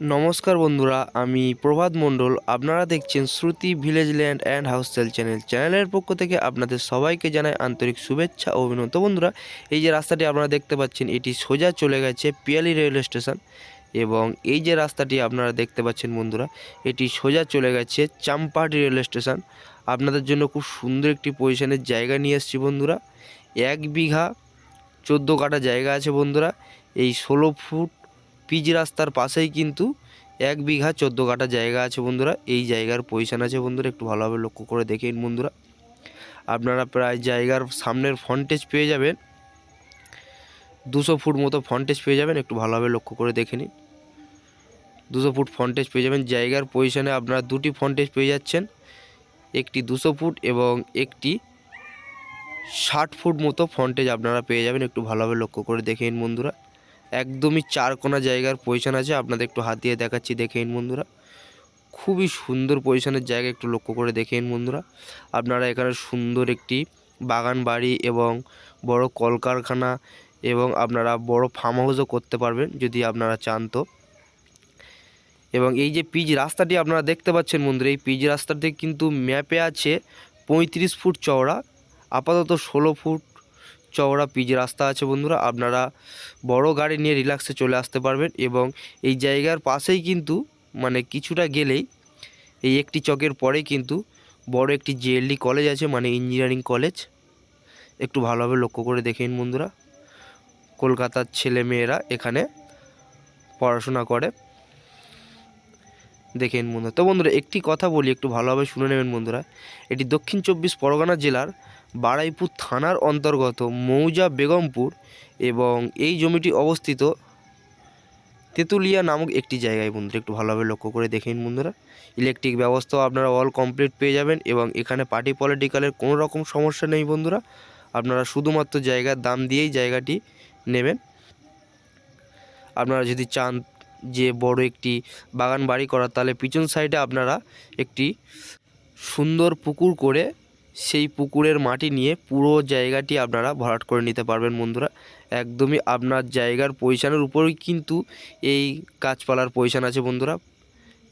নমস্কার বন্ধুরা, আমি প্রভাত মণ্ডল। আপনারা দেখছেন Shruti village land and house style channel. চ্যানেলের পক্ষ থেকে আপনাদের সবাইকে জানাই আন্তরিক শুভেচ্ছা ও অভিনন্দন। বন্ধুরা, এই যে রাস্তাটি আপনারা দেখতে পাচ্ছেন, এটি সোজা চলে গেছে পিয়ালি রেলওয়ে স্টেশন। এবং এই যে রাস্তাটি আপনারা দেখতে পাচ্ছেন বন্ধুরা, এটি সোজা চলে গেছে চাম্পাহাটি রেলওয়ে স্টেশন। আপনাদের জন্য খুব সুন্দর একটি পজিশনের জায়গা নিয়ে এসেছি বন্ধুরা। এক বিঘা চোদ্দ কাটা জায়গা আছে বন্ধুরা। এই ষোলো ফুট পিচ রাস্তার পাশেই কিন্তু এক বিঘা চোদ্দ কাটা জায়গা আছে বন্ধুরা। এই জায়গার পজিশান আছে বন্ধুরা, একটু ভালোভাবে লক্ষ্য করে দেখেন বন্ধুরা। আপনারা প্রায় জায়গার সামনের ফন্টেজ পেয়ে যাবেন। দুশো ফুট মতো ফন্টেজ পেয়ে যাবেন, একটু ভালোভাবে লক্ষ্য করে দেখে নিন। দুশো ফুট ফন্টেজ পেয়ে যাবেন। জায়গার পজিশানে আপনারা দুটি ফন্টেজ পেয়ে যাচ্ছেন। একটি দুশো ফুট এবং একটি ষাট ফুট মতো ফন্টেজ আপনারা পেয়ে যাবেন। একটু ভালোভাবে লক্ষ্য করে দেখে নিন বন্ধুরা। একদমই চার কোনা জায়গার পজিশান আছে, আপনাদের একটু হাত দিয়ে দেখাচ্ছি, দেখে নিন বন্ধুরা। খুবই সুন্দর পজিশনের জায়গা একটু লক্ষ্য করে দেখে নিন বন্ধুরা। আপনারা এখানে সুন্দর একটি বাগান বাড়ি এবং বড় কলকারখানা এবং আপনারা বড় ফার্ম হাউসও করতে পারবেন, যদি আপনারা চান তো। এবং এই যে পিচ রাস্তাটি আপনারা দেখতে পাচ্ছেন বন্ধুরা, এই পিচ রাস্তাটি কিন্তু ম্যাপে আছে পঁয়ত্রিশ ফুট চওড়া, আপাতত ষোলো ফুট চওড়া পিচ রাস্তা আছে বন্ধুরা, আপনারা বড় গাড়ি নিয়ে রিল্যাক্সে চলে আসতে পারবেন এবং এই জায়গার পাশেই কিন্তু মানে কিছুটা গেলেই এই একটি চকের পরেই কিন্তু বড় একটি জিএলডি কলেজ আছে মানে ইঞ্জিনিয়ারিং কলেজ একটু ভালোভাবে লক্ষ্য করে দেখে নিন বন্ধুরা। কলকাতার ছেলে মেয়েরা এখানে পড়াশোনা করে। দেখে নিন বন্ধুরা। তো বন্ধুরা, একটি কথা বলি, একটু ভালোভাবে শুনে নেবেন বন্ধুরা। এটি দক্ষিণ চব্বিশ পরগনা জেলার বারাইপুর থানার অন্তর্গত মৌজা বেগমপুর এবং এই জমিটি অবস্থিত তেঁতুলিয়া নামক একটি জায়গায়। বন্ধুরা, একটু ভালোভাবে লক্ষ্য করে দেখেন বন্ধুরা। ইলেকট্রিক ব্যবস্থাও আপনারা অল কমপ্লিট পেয়ে যাবেন এবং এখানে পার্টি পলিটিক্যালের কোনো রকম সমস্যা নেই বন্ধুরা। আপনারা শুধুমাত্র জায়গার দাম দিয়েই জায়গাটি নেবেন। আপনারা যদি চান যে বড় একটি বাগান বাড়ি করার, তাহলে পিছন সাইডে আপনারা একটি সুন্দর পুকুর করে সেই পুকুরের মাটি নিয়ে পুরো জায়গাটি আপনারা ভরাট করে নিতে পারবেন বন্ধুরা। একদমই আপনার জায়গার পজিশানের উপরেই কিন্তু এই গাছপালার পজিশান আছে বন্ধুরা।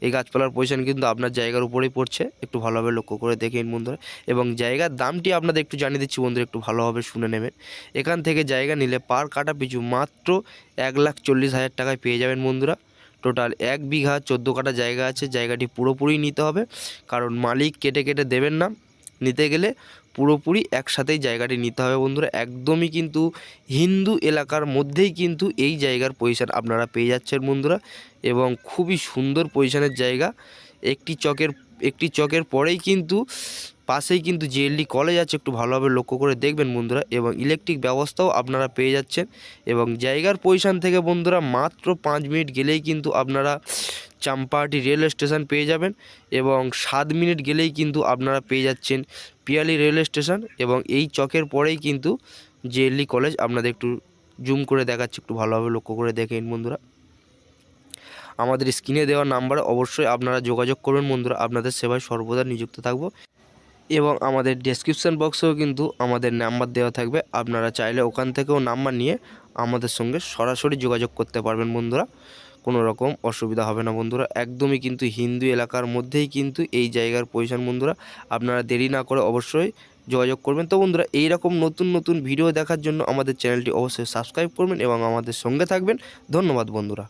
এই গাছপালার পজিশান কিন্তু আপনার জায়গার উপরেই পড়ছে। একটু ভালোভাবে লক্ষ্য করে দেখেন বন্ধুরা। এবং জায়গার দামটি আপনাদের একটু জানিয়ে দিচ্ছি বন্ধুরা, একটু ভালোভাবে শুনে নেবেন। এখান থেকে জায়গা নিলে পার কাটা পিছু মাত্র এক লাখ চল্লিশ হাজার টাকায় পেয়ে যাবেন বন্ধুরা। টোটাল এক বিঘা চোদ্দ কাটা জায়গা আছে। জায়গাটি পুরোপুরি নিতে হবে। কারণ মালিক কেটে কেটে দেবেন না। নিতে গেলে পুরোপুরি একসাথেই জায়গাটি নিতে হবে বন্ধুরা। একদমই কিন্তু হিন্দু এলাকার মধ্যেই কিন্তু এই জায়গার পজিশান আপনারা পেয়ে যাচ্ছেন বন্ধুরা। এবং খুবই সুন্দর পজিশানের জায়গা। একটি চকের একটি চকের পরেই কিন্তু পাশেই কিন্তু জিএলডি কলেজ আছে, একটু ভালোভাবে লক্ষ্য করে দেখবেন বন্ধুরা। এবং ইলেকট্রিক ব্যবস্থাও আপনারা পেয়ে যাচ্ছেন। এবং জায়গার পজিশান থেকে বন্ধুরা মাত্র পাঁচ মিনিট গেলেই কিন্তু আপনারা চাম্পাহাটি রেলওয়ে স্টেশন পেয়ে যাবেন এবং সাত মিনিট গেলেই কিন্তু আপনারা পেয়ে যাচ্ছেন পিয়ালি রেলওয়ে স্টেশন এবং এই চকের পরেই কিন্তু জেএলডি কলেজ। আপনাদের একটু জুম করে দেখাচ্ছি, একটু ভালোভাবে লক্ষ্য করে দেখেন বন্ধুরা। আমাদের স্ক্রিনে দেওয়া নাম্বারে অবশ্যই আপনারা যোগাযোগ করবেন বন্ধুরা, আপনাদের সেবায় সর্বদা নিযুক্ত থাকব। এবং আমাদের ডেসক্রিপশান বক্সেও কিন্তু আমাদের নাম্বার দেওয়া থাকবে, আপনারা চাইলে ওখান থেকেও নাম্বার নিয়ে আমাদের সঙ্গে সরাসরি যোগাযোগ করতে পারবেন বন্ধুরা। কোনো রকম অসুবিধা হবে না বন্ধুরা। একদমই কিন্তু হিন্দু এলাকার মধ্যেই কিন্তু এই জায়গার পজিশন বন্ধুরা। আপনারা দেরি না করে অবশ্যই যোগাযোগ করবেন। তো বন্ধুরা, এইরকম নতুন নতুন ভিডিও দেখার জন্য আমাদের চ্যানেলটি অবশ্যই সাবস্ক্রাইব করবেন এবং আমাদের সঙ্গে থাকবেন। ধন্যবাদ বন্ধুরা।